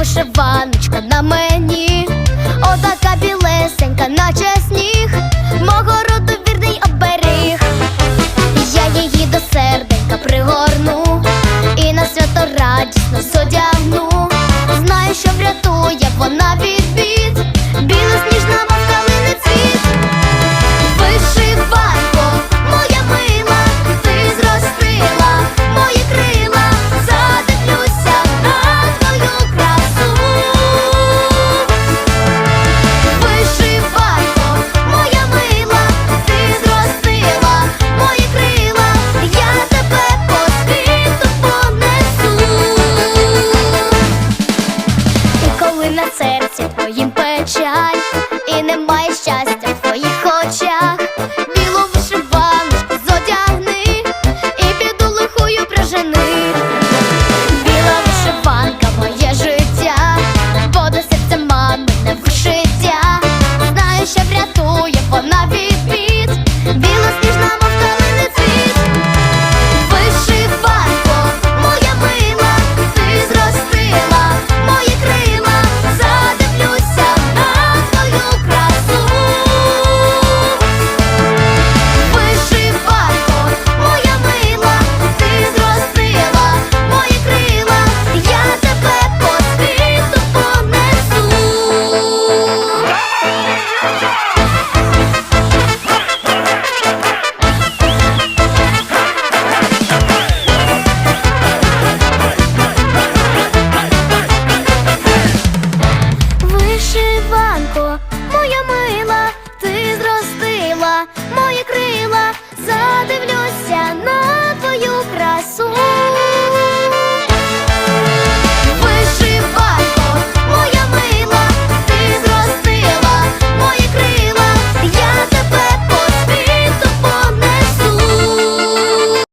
вишиваночка на мені, отака білесенька, наче сніг, мого роду вірний оберіг, я її до серденька пригорну і на свято радісно зодягну. Знаю, що врятує вона від. серці твоїм.